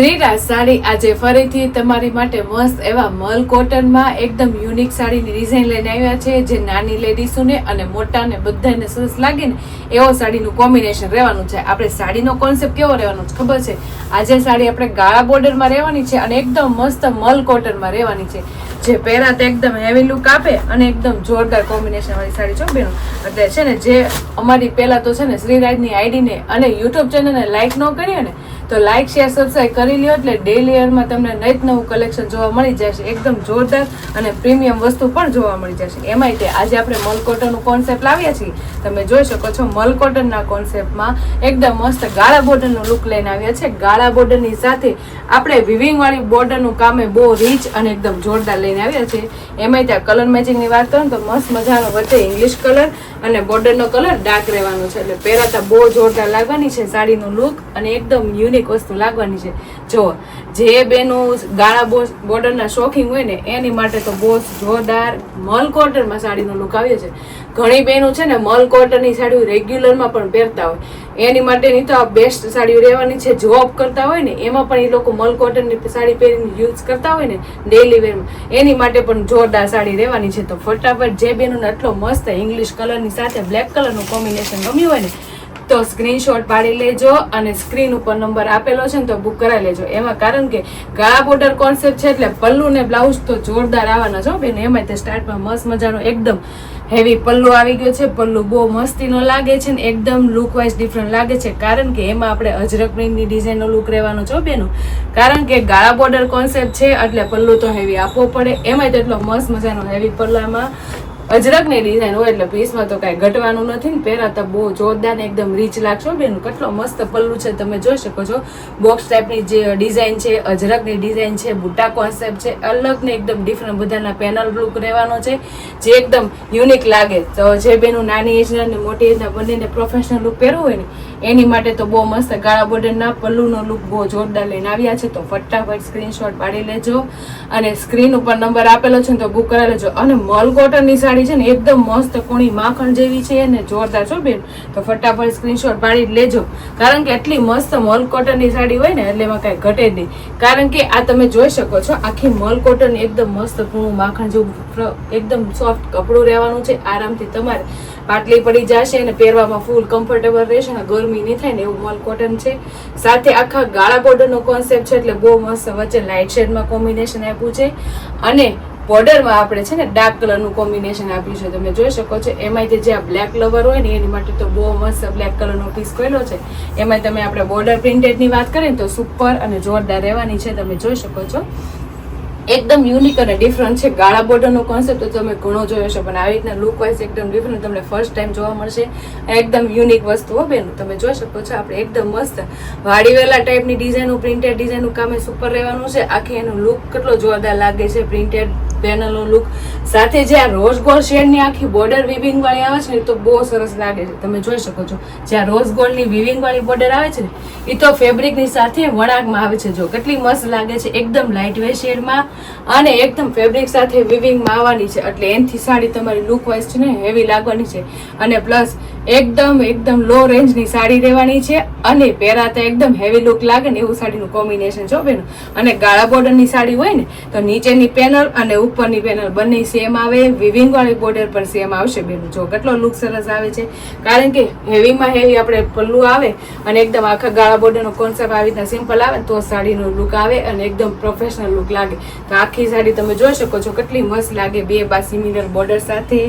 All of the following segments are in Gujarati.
શ્રીરાજ સાડી આજે ફરીથી તમારી માટે મસ્ત એવા મલ કોટનમાં એકદમ યુનિક સાડીની ડિઝાઇન લઈને આવ્યા છે. જે નાની લેડીસોને અને મોટાને બધાને સરસ લાગે ને એવો સાડીનું કોમ્બિનેશન રહેવાનું છે. આપણે સાડીનો કોન્સેપ્ટ કેવો રહેવાનો છે ખબર છે? આજે સાડી આપણે ગાળા બોર્ડરમાં રહેવાની છે અને એકદમ મસ્ત મલ કોટનમાં રહેવાની છે. જે પહેરા તો એકદમ હેવી લુક આપે અને એકદમ જોરદાર કોમ્બિનેશન વાળી સાડી છો બેનો. એટલે છે ને જે અમારી પહેલા તો છે ને શ્રીરાજની આઈડીને અને યુટ્યુબ ચેનલને લાઈક ન કરીએ ને તો લાઈક શેર સબસ્ક્રાઈબ કરી લ્યો એટલે ડેલી યરમાં તમને નત નવું કલેક્શન જોવા મળી જશે. એકદમ જોરદાર અને પ્રીમિયમ વસ્તુ પણ જોવા મળી જશે. એમાંય તે આજે આપણે મલ કોટનનું કોન્સેપ્ટ લાવ્યા છીએ. તમે જોઈ શકો છો મલ કોટનના કોન્સેપ્ટમાં એકદમ મસ્ત ગાળા બોર્ડરનું લુક લઈને આવ્યા છે. ગાળા બોર્ડરની સાથે આપણે વિવિંગવાળી બોર્ડરનું કામે બહુ રીચ અને એકદમ જોરદાર લઈને આવ્યા છે. એમાંય ત્યાં કલર મેચિંગની વાત કરો ને તો મસ્ત મજાનો વચ્ચે ઇંગ્લિશ કલર અને બોર્ડરનો કલર ડાર્ક રહેવાનો છે. એટલે પહેરાતા બહુ જોરદાર લાગવાની છે, સાડીનો લુક અને એકદમ યુનિક વસ્તુ લાગવાની છે. જો જે બેનો ગાળા બોર્ડરના શોખીન હોય ને, એની માટે તો બહુ જોરદાર મલ કોટનમાં સાડીનો લુક આવ્યો છે. ઘણી બહેનો છે ને મલ કોટનની સાડીઓ રેગ્યુલરમાં પણ પહેરતા હોય. એની માટેની તો આ બેસ્ટ સાડીઓ રહેવાની છે. જોબ કરતા હોય ને, એમાં પણ એ લોકો મલ કોટનની સાડી પહેરીને યુઝ કરતા હોય ને ડેલી વેરમાં એની માટે પણ જોરદાર સાડી રહેવાની છે. તો ફટાફટ જે બહેનોને આટલો મસ્ત ઇંગ્લિશ કલરની સાથે બ્લેક કલરનું કોમ્બિનેશન ગમ્યું હોય ને તો સ્ક્રીનશોટ પાડી લેજો અને સ્ક્રીન ઉપર નંબર આપેલો છે ને તો બુક કરાવી લેજો. એમાં કારણ કે ગાળા બોર્ડર કોન્સેપ્ટ છે એટલે પલ્લુ ને બ્લાઉઝ તો જોરદાર આવવાના છો બેન. એમાં તે સ્ટાર્ટમાં મસ્ત મજાનો એકદમ હેવી પલ્લુ આવી ગયો છે. પલ્લુ બહુ મસ્તીનો લાગે છે ને એકદમ લુક વાઇઝ ડિફરન્ટ લાગે છે. કારણ કે એમાં આપણે અજરક પ્રિન્ટની ડિઝાઇનનો લુક રહેવાનો છો બેનો. કારણ કે ગાળા બોર્ડર કોન્સેપ્ટ છે એટલે પલ્લુ તો હેવી આપવો પડે. એમાંય તો એટલો મસ્ત મજાનો હેવી પલ્લામાં અજરકની ડિઝાઇન હોય એટલે પીસમાં તો કાંઈ ઘટવાનું નથી ને પહેરાતા બહુ જોરદાર ને એકદમ રીચ લાગશો બેન. કેટલો મસ્ત પલ્લુ છે, તમે જોઈ શકો છો. બોક્સ ટાઈપની જે ડિઝાઇન છે, અજરકની ડિઝાઇન છે, બુટ્ટા કોન્સેપ્ટ છે, અલગ ને એકદમ ડિફરન્ટ બધાના પેનલ લુક રહેવાનો છે, જે એકદમ યુનિક લાગે. તો જે બેનું નાની એજના અને મોટી એજના બંનેને પ્રોફેશનલ લુક પહેરવું હોય ને એની માટે તો બહુ મસ્ત ગાળા બોર્ડરના પલ્લુનો લુક બહુ જોરદાર લઈને આવ્યા છે. તો ફટાફટ સ્ક્રીનશોટ પાડી લેજો અને સ્ક્રીન ઉપર નંબર આપેલો છે ને તો બુક કરાવી લેજો. અને મલ કોટનની સાડી છે ને એકદમ મસ્ત કોણી માખણ જેવી છે અને જોરદાર છો બેન. તો ફટાફટ સ્ક્રીનશોટ પાડી લેજો. કારણ કે એટલી મસ્ત મલ કોટનની સાડી હોય ને એટલે એમાં કાંઈ ઘટે જ નહીં. કારણ કે આ તમે જોઈ શકો છો, આખી મલ કોટન એકદમ મસ્ત કૂણું માખણ જેવું, એકદમ સોફ્ટ કપડું રહેવાનું છે. આરામથી તમારે પાટલી પડી જશે અને પહેરવામાં ફૂલ કમ્ફર્ટેબલ રહેશે અને ગરમી નહીં થાય ને એવું મોલ કોટન છે. સાથે આખા ગાળા બોર્ડરનો કોન્સેપ્ટ છે એટલે બહુ મસ્ત વચ્ચે લાઇટ શેડમાં કોમ્બિનેશન આપ્યું છે. અને બોર્ડરમાં આપણે છે ને ડાર્ક કલરનું કોમ્બિનેશન આપ્યું છે. તમે જોઈ શકો છો એમાંય જે આ બ્લેક લવર હોય ને એની માટે તો બહુ મસ્ત બ્લેક કલરનો પીસ કરેલો છે. એમાં તમે આપણે બોર્ડર પ્રિન્ટેડની વાત કરીએ તો સુપર અને જોરદાર રહેવાની છે. તમે જોઈ શકો છો. એકદમ યુનિક અને ડિફરન્ટ છે. ગાળા બોર્ડરનો કોન્સેપ્ટ તો તમે ઘણો જોયો છે પણ આવી રીતના લુક વાઇઝ એકદમ ડિફરન્ટ તમને ફર્સ્ટ ટાઈમ જોવા મળશે. એકદમ યુનિક વસ્તુ હો બેન. તમે જોઈ શકો છો, આપણે એકદમ મસ્ત વાડીવેલા ટાઈપની ડિઝાઇનનું પ્રિન્ટેડ ડિઝાઇનનું કામ સુપર રહેવાનું છે. આખી એનું લુક કેટલો જોરદાર લાગે છે પ્રિન્ટેડ પેનલનો લુક સાથે જે આ રોઝ ગોલ્ડ શેડની આખી બોર્ડર વિવિંગ વાળી આવે છે ને તો બહુ સરસ લાગે છે. તમે જોઈ શકો છો. જે આ રોઝ ગોલ્ડની વિવિંગ વાળી બોર્ડર આવે છે ને એ તો ફેબ્રિકની સાથે વણાકમાં આવે છે. જો, કેટલી મસ્ત લાગે છે. એકદમ લાઇટ વેટ શેડમાં અને એકદમ ફેબ્રિક સાથે વિવિંગમાં આવવાની છે. એટલે એનથી સાડી તમારી લુક વાઇઝ છે ને હેવી લાગવાની છે. અને પ્લસ એકદમ એકદમ લો રેન્જની સાડી રહેવાની છે. અને પહેરાતા એકદમ હેવી લુક લાગે ને, એવું સાડીનું કોમ્બિનેશન છો બેન. અને ગાળા બોર્ડરની સાડી હોય ને, તો નીચેની પેનલ અને ઉપરની પેનલ બંને સેમ આવે વિવિંગવાળી બોર્ડર પણ સેમ આવશે બેન. જો કેટલો લુક સરસ આવે છે. કારણ કે હેવીમાં હેવી આપણે પલ્લુ આવે અને એકદમ આખા ગાળા બોર્ડરનો કોન્સેપ્ટ આવી રીતના સિમ્પલ આવે તો સાડીનો લુક આવે અને એકદમ પ્રોફેશનલ લુક લાગે. તો આખી સાડી તમે જોઈ શકો છો કેટલી મસ્ત લાગે બે બા સિમિલર બોર્ડર સાથે,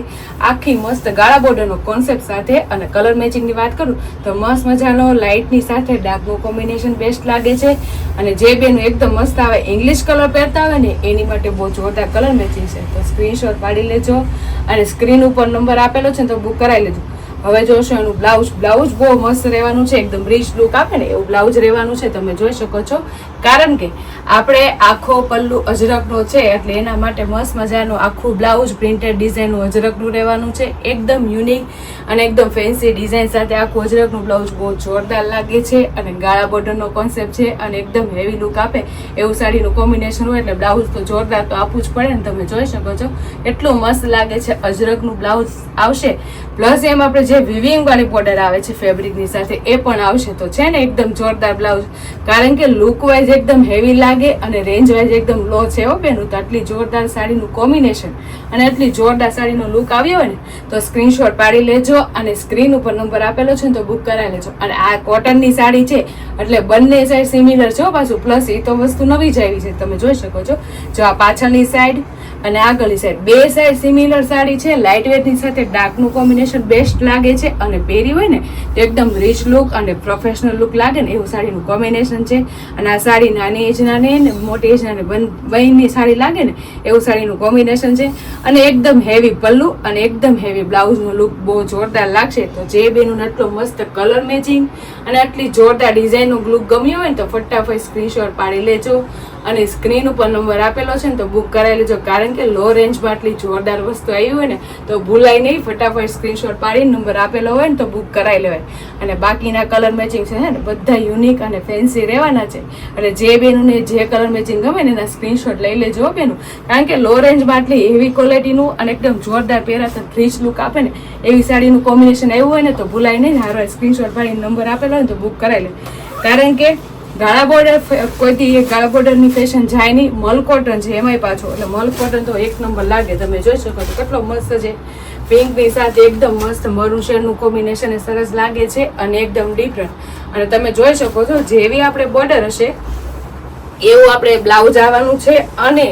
આખી મસ્ત ગાળા બોર્ડરનો કોન્સેપ્ટ સાથે અને કલર મેચિંગની વાત કરું તો મસ્ત મજાનો લાઇટની સાથે ડાર્કનું કોમ્બિનેશન બેસ્ટ લાગે છે. અને જે બેનું એકદમ મસ્ત આવે ઇંગ્લિશ કલર પહેરતા હોય ને એની માટે બહુ જોરદાર કલર મેચિંગ છે. તો સ્ક્રીનશોટ પાડી લેજો અને સ્ક્રીન ઉપર નંબર આપેલો છે ને તો બુક કરાવી લેજો. હવે જોશો એનું બ્લાઉઝ બ્લાઉઝ બહુ મસ્ત રહેવાનું છે, એકદમ રીચ લુક આપે ને, એવું બ્લાઉઝ રહેવાનું છે, તમે જોઈ શકો છો. કારણ કે આપણે આખો પલ્લુ અજરકનો છે, એટલે એના માટે મસ્ત મજાનું આખું બ્લાઉઝ પ્રિન્ટેડ ડિઝાઇનનું અજરકનું રહેવાનું છે. એકદમ યુનિક અને એકદમ ફેન્સી ડિઝાઇન સાથે આખું અજરકનું બ્લાઉઝ બહુ જોરદાર લાગે છે અને ગાળા બોર્ડરનો કોન્સેપ્ટ છે અને એકદમ હેવી લુક આપે. એવું સાડીનું કોમ્બિનેશન હોય એટલે બ્લાઉઝ તો જોરદાર તો આપવું જ પડે ને, તમે જોઈ શકો છો. એટલું મસ્ત લાગે છે અજરકનું બ્લાઉઝ આવશે. પ્લસ એમ આપણે જે વિવિંગ વાળી બોર્ડર આવે છે ફેબ્રિકની સાથે એ પણ આવશે. તો છે ને એકદમ જોરદાર બ્લાઉઝ કારણ કે લુક વાઇઝ એકદમ હેવી લાગે અને રેન્જ વાઇઝ એકદમ લો છે હો બેનું. તો આટલી જોરદાર સાડીનું કોમ્બિનેશન અને આટલી જોરદાર સાડીનો લુક આવ્યો હોય ને, તો સ્ક્રીનશોટ પાડી લેજો અને સ્ક્રીન ઉપર નંબર આપેલો છે ને, તો બુક કરાવી લેજો. અને આ કોટનની સાડી છે, એટલે બંને સાઈડ સિમિલર છે પાછું. પ્લસ એ તો વસ્તુ નવી જ આવી છે. તમે જોઈ શકો છો. જો આ પાછળની સાઈડ અને આગળની સાઈડ બે સાઈડ સિમિલર સાડી છે લાઇટ વેટની સાથે ડાર્કનું કોમ્બિનેશન બેસ્ટ લાગે છે અને પહેરી હોય ને, તો એકદમ રીચ લુક અને પ્રોફેશનલ લુક લાગે ને, એવું સાડીનું કોમ્બિનેશન છે. અને આ સાડી નાની એજના ને મોટી એજના ને બંનેની સાડી લાગે ને, એવું સાડીનું કોમ્બિનેશન છે. અને એકદમ હેવી પલ્લુ અને એકદમ હેવી બ્લાઉઝનો લુક બહુ જોરદાર લાગશે. તો જે બેનું આટલો મસ્ત કલર મેચિંગ અને આટલી જોરદાર ડિઝાઇનનો લુક ગમ્યો હોય ને, તો ફટાફટ સ્ક્રીનશોટ પાડી લેજો. અને સ્ક્રીન ઉપર નંબર આપેલો છે ને તો બુક કરાવી લેજો કારણ કે લો રેન્જમાં આટલી જોરદાર વસ્તુ આવી હોય ને, તો ભૂલાય નહીં. ફટાફટ સ્ક્રીનશોટ પાડીને નંબર આપેલો હોય ને તો બુક કરાવી લેવાય. અને બાકીના કલર મેચિંગ છે ને, બધા યુનિક અને ફેન્સી રહેવાના છે. એટલે જે બેનુંને જે કલર મેચિંગ ગમે ને એના સ્ક્રીનશોટ લઈ લેજો બેનું. કારણ કે લો રેન્જમાં આટલી હેવી ક્વોલિટીનું અને એકદમ જોરદાર પહેરાતા ફ્રીજ લુક આપે ને, એવી સાડીનું કોમ્બિનેશન આવ્યું હોય ને તો ભૂલાય નહીં. હારો સ્ક્રીનશોટ પાડીને નંબર આપેલો હોય ને તો બુક કરાવી લે. કારણ કે ગાળા બોર્ડર કોઈથી ગાળા બોર્ડરની ફેશન જાય નહીં. મલ કોટન છે એમાંય પાછો. એટલે મલ કોટન તો એક નંબર લાગે. તમે જોઈ શકો છો કેટલો મસ્ત છે. પિંકની સાથે એકદમ મસ્ત મરૂન શેડનું કોમ્બિનેશન સરસ લાગે છે અને એકદમ ડિફરન્ટ અને તમે જોઈ શકો છો, જેવી આપણે બોર્ડર હશે, એવું આપણે બ્લાઉઝ આવવાનું છે અને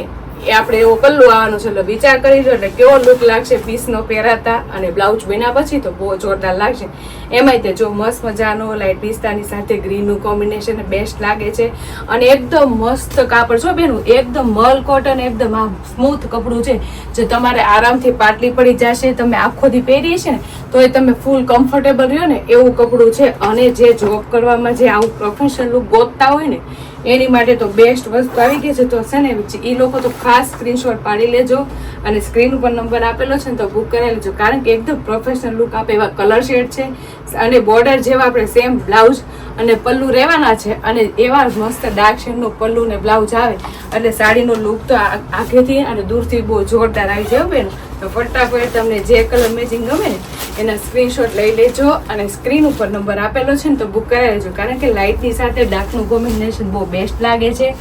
એ આપણે એવો કલ્લું આવવાનું છે. એટલે વિચાર કરી લો એટલે કેવો લુક લાગશે પીસનો પહેરાતા અને બ્લાઉઝ બન્યા પછી તો બહુ જોરદાર લાગશે. એમાંય તે જો મસ્ત મજાનો લાઈટ પિસ્તાની સાથે ગ્રીનનું કોમ્બિનેશન બેસ્ટ લાગે છે. અને એકદમ મસ્ત કાપડ છો બેનું, એકદમ મલ કોટન એકદમ આમ સ્મૂથ કપડું છે. જે તમારે આરામથી પાટલી પડી જશે, તમે આખો દી પહેરીએ છે ને તો એ તમે ફૂલ કમ્ફર્ટેબલ રહ્યો ને, એવું કપડું છે. અને જે જોબ કરવામાં જે આવું પ્રોફેશનલ લુક ગોતતા હોય ને, એની માટે તો બેસ્ટ વસ્તુ આવી ગઈ છે. તો છે ને એ લોકો તો ખાસ સ્ક્રીનશોટ પાડી લેજો અને સ્ક્રીન ઉપર નંબર આપેલો છે ને તો બુક કરાવી લેજો. કારણ કે એકદમ પ્રોફેશનલ લુક આપે એવા કલર શેડ છે અને બોર્ડર જેવા આપણે સેમ બ્લાઉઝ અને પલ્લુ રહેવાના છે અને એવા મસ્ત ડાર્ક શેડનું પલ્લુ ને બ્લાઉઝ આવે. એટલે સાડીનો લુક તો આગેથી અને દૂરથી બહુ જોરદાર આવી જાય બેન. તો ફટાફટ તમને જે કલર મેચિંગ ગમે એના સ્ક્રીનશોટ લઈ લેજો અને સ્ક્રીન ઉપર નંબર આપેલો છે ને તો બુક કરાવી લેજો. કારણ કે લાઇટની સાથે ડાર્કનું કોમ્બિનેશન બહુ બેસ્ટ લાગે છે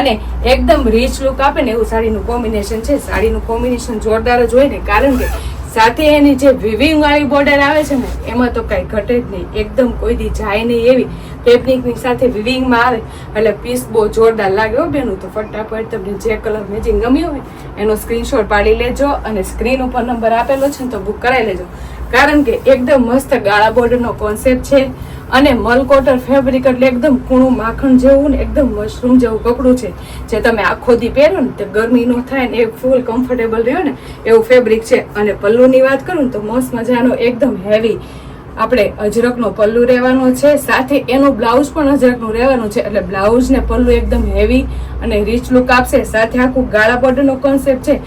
અને એકદમ રીચ લુક આપે ને એવું સાડીનું કોમ્બિનેશન છે. સાડીનું કોમ્બિનેશન જોરદાર જ હોય ને, કારણ કે સાથે એની જે વિવિંગ વાળી બોર્ડર આવે છે ને, એમાં તો કાંઈ ઘટે જ નહીં. એકદમ કોઈ દી જાય નહીં એવી ફેબ્રિકની સાથે વિવિંગમાં આવે. એટલે પીસ બહુ જોરદાર લાગે હો બેનું તો ફટાફટ તમને જે કલર મેચિંગ ગમ્યો હોય એનો સ્ક્રીનશોટ પાડી લેજો અને સ્ક્રીન ઉપર નંબર આપેલો છે ને તો બુક કરાવી લેજો. કારણ કે એકદમ મસ્ત ગાળા બોર્ડરનો કોન્સેપ્ટ છે અને મલકોટર ફેબ્રિક એટલે એકદમ કૂણું માખણ જેવું ને એકદમ મશરૂમ જેવું કપડું છે. જે તમે આખો દી પહેરો ને તે ગરમી ન થાય ને એ ફૂલ કમ્ફર્ટેબલ રહ્યો ને એવું ફેબ્રિક છે. અને પલ્લુની વાત કરું તો મસ્ત મજાનો એકદમ હેવી આપણે અજરકનો પલ્લુ રહેવાનો છે. સાથે એનું બ્લાઉઝ પણ અજરકનું રહેવાનું છે. એટલે બ્લાઉઝ ને પલ્લુ એકદમ હેવી અને રીચ લુક આપશે. સાથે આખું ગાળા બોર્ડરનો કોન્સેપ્ટ છે.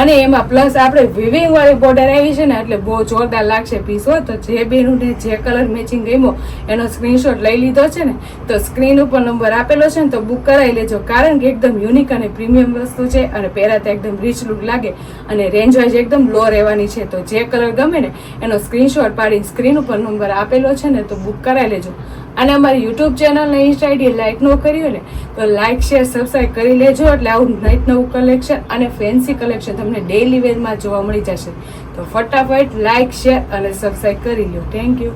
અને એમાં પ્લસ આપણે વિવિંગ વાળી બોર્ડર આવી છે ને, એટલે બહુ જોરદાર લાગશે પીસ તો જે બેનું જે કલર મેચિંગ ગમ્યો, એનો સ્ક્રીનશોટ લઈ લીધો છે ને, તો સ્ક્રીન ઉપર નંબર આપેલો છે ને, તો બુક કરાવી લેજો. કારણ કે એકદમ યુનિક અને પ્રીમિયમ વસ્તુ છે અને પહેરાતા એકદમ રીચ લુક લાગે અને રેન્જ વાઇઝ એકદમ લો રહેવાની છે. તો જે કલર ગમે ને, એનો સ્ક્રીનશોટ પાડીને સ્ક્રીન ઉપર નંબર આપેલો છે ને, તો બુક કરાવી લેજો. અને અમારી યુટ્યુબ ચેનલ ને ઇન્સ્ટા આઈડી લાઇક ન કર્યું ને, તો લાઇક શેર સબસ્ક્રાઈબ કરી લેજો. એટલે આવું નાઇટ નવું કલેક્શન અને ફેન્સી કલેક્શન તમને ડેઈલી વેરમાં જોવા મળી જશે. તો ફટાફટ લાઇક શેર અને સબસ્ક્રાઈબ કરી લો થેન્ક યુ